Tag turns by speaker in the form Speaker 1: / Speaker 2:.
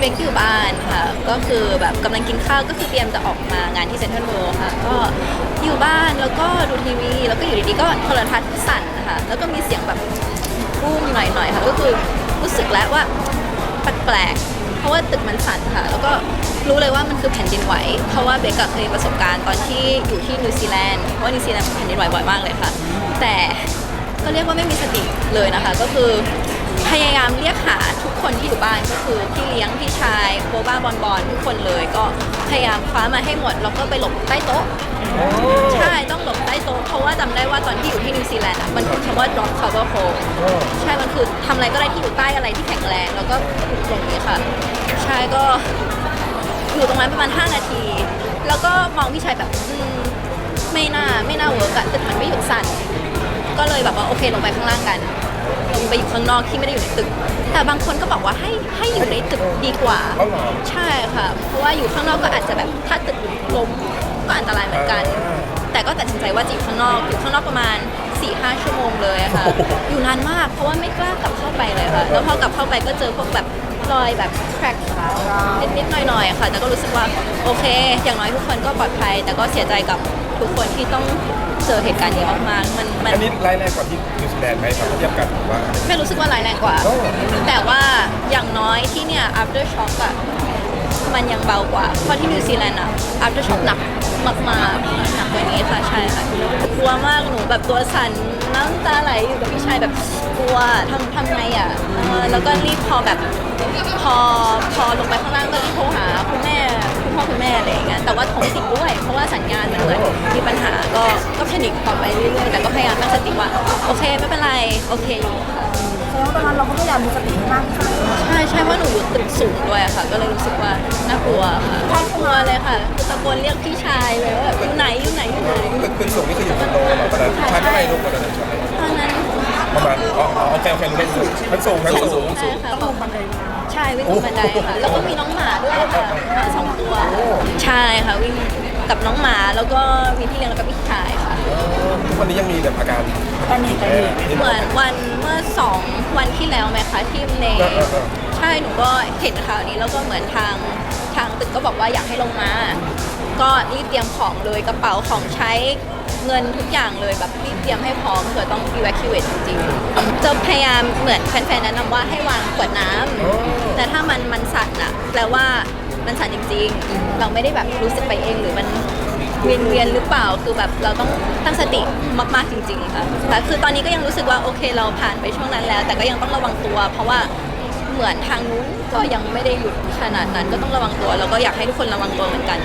Speaker 1: เบกอยู่บ้านค่ะ ก็คือแบบกำลังกินข้าวก็คือเตรียมจะออกมางานที่เซ็นทรัลเวิลด์ค่ะ ก็อยู่บ้านแล้วก็ดูทีวี แล้วก็อยู่ดีๆก็โทรทัศน์สั่นนะคะแล้วก็มีเสียงแบบบูมหน่อยๆค่ะ ก็คือรู้สึกแล้วว่าแปลกๆเพราะว่าตึกมันสั่นค่ะ แล้วก็รู้เลยว่ามันคือแผ่นดินไหว เพราะว่าเบกเคยประสบการณ์ตอนที่อยู่ที่นิวซีแลนด์ว่านิวซีแลนด์แผ่นดินไหวบ่อยมากเลยค่ะ แต่ก็เรียกว่าไม่มีสติเลยนะคะ ก็คือพยายามเรียก คนที่อยู่บ้านก็คือพี่เลี้ยงพี่ชายโบบ้าบอลบอลทุกคนเลยก็พยายามคว้ามาให้หมดแล้วก็ไปหลบใต้โต๊ะใช่ต้องหลบใต้โต๊ะเพราะว่าจำได้ว่าตอนที่อยู่ที่นิวซีแลนด์อะมันคือคำว่า drop cover hold ใช่มันคือทำอะไรก็ได้ที่อยู่ใต้อะไรที่แข็งแรงแล้วก็ลงนี้ค่ะใช่ก็อยู่ตรงนั้นประมาณ 5 นาที แล้วก็มองพี่ชายแบบอืมไม่น่าไม่น่าเวิร์กอะตึกมันไม่หยุดสั่นก็เลยแบบว่าโอเคลงไปข้างล่างกัน ลงไปอยู่ข้างนอกที่ไม่ได้อยู่ในตึก แต่บางคนก็บอกว่าให้ให้อยู่ในตึกดีกว่า
Speaker 2: เอาเหรอ
Speaker 1: ใช่ค่ะ เพราะว่าอยู่ข้างนอกก็อาจจะแบบถ้าตึกล้มก็อันตรายเหมือนกัน แต่ก็ตัดสินใจว่าจะอยู่ข้างนอก อยู่ข้างนอกประมาณ4ี่ห้าชั่วโมงเลยอะค่ะ อยู่นานมาก เพราะว่าไม่กล้ากลับเข้าไปเลยค่ะ แล้วพอกลับเข้าไปก็เจอพวกแบบรอยแบบแครกนิดๆหน่อยๆค่ะ แต่ก็รู้สึกว่าโอเค อย่างน้อยทุกคนก็ปลอดภัย แต่ก็เสียใจกับ ทุกคนที่ต้องเจอเหตุการณ์นี้มากๆมันมัน
Speaker 2: อันนี้ร้ายแรงกว่าที่นิวซีแลนด์ไหมครับถ้าเทียบกันหรือว่า
Speaker 1: ไม่รู้สึกว่าร้ายแรงกว่า
Speaker 2: โอ้
Speaker 1: แต่ว่าอย่างน้อยที่เนี่ย after shock อะมันยังเบากว่า เพราะที่นิวซีแลนด์อะ after shock หนักมากๆหนักกว่านี้ค่ะใช่ค่ะกลัวมากหนูแบบตัวสั่นน้ำตาไหลอยู่กับพี่ชายแบบกลัวทำทำไงอะเออแล้วก็รีบพอแบบพอพอลงไปข้างล่างก็รีบโทรหาคุณแม่คุณพ่อคุณแม่อะไรอย่างเงี้ยแต่ว่าโทรไม่ติดด้ วยเพราะว่าสัญญาณมันเหมือนมีปัญหาก็ก็แพนิคต่อไปเรื่อยๆแต่ก็พยายามตั้งสติว่าโอเคไม่เป็นไรโอเคอยู่ค่ะ
Speaker 3: แสดงว่าตอนนั้นเราก็พยายามมีสติให้มากที่สุด
Speaker 1: ใช่ใช่เพราะหนูอยู่ตึกสูงด้วยอะค่ะ ก็เลยรู้สึกว่าน่ากลัวค่ะกลัวเลยค่ะคือตะโกนเรียกพี่ชายเลยว่าแบบอยู่ไหนอยู่ไหนอยู่ไหน
Speaker 2: ตึกตึกสูงนี่คืออยู่คอนโดเหรอตอนนั้นชั้นอะไรลูกตอนนั้นชั้นอะไร
Speaker 1: ตอนนั้น
Speaker 2: ประมาณอ๋ออ๋อโอเคโอเครู้ชั้นสูงชั้นสูง
Speaker 1: ใช่ค่ะบอกใช่วิ่งขึ้นบันไดค่ะ แล้วก็มีน้องหมาด้วยค่ะหมาสองตัวใช่ค่ะวิ่ง กับน้องหมาแล้วก็มีพี่เลี้ยงแล้วก็พี่ชายค่ะ
Speaker 2: ทุกวันนี้ยังมีแบบอาการ
Speaker 3: แพนิคแพนิค
Speaker 1: เหมือนวันเมื่อสองวันที่แล้วไหมคะที่ใน
Speaker 2: เออเออเออ
Speaker 1: ใช่หนูก็เห็นข่าวนี้แล้วก็เหมือนทางทางตึกก็บอกว่าอยากให้ลงมา ก็รีบเตรียมของเลยกระเป๋าของใช้เงินทุกอย่างเลยแบบรีบเตรียมให้พร้อมเผื่อต้อง evacuate จริงๆจะพยายามเหมือนแฟนๆแนะนำว่าให้วางขวดน้ำแต่ถ้ามันมันสั่นอะแปลว่า มันสั่นจริง ๆ เราไม่ได้แบบรู้สึกไปเองหรือมันเวียนเวียนหรือเปล่าคือแบบเราต้องตั้งสติมากๆจริงๆค่ะแต่คือตอนนี้ก็ยังรู้สึกว่าโอเคเราผ่านไปช่วงนั้นแล้ว แต่ก็ยังต้องระวังตัว เพราะว่าเหมือนทางนู้นก็ยังไม่ได้หยุดขนาดนั้นก็ต้องระวังตัว แล้วก็อยากให้ทุกคนระวังตัวเหมือนกัน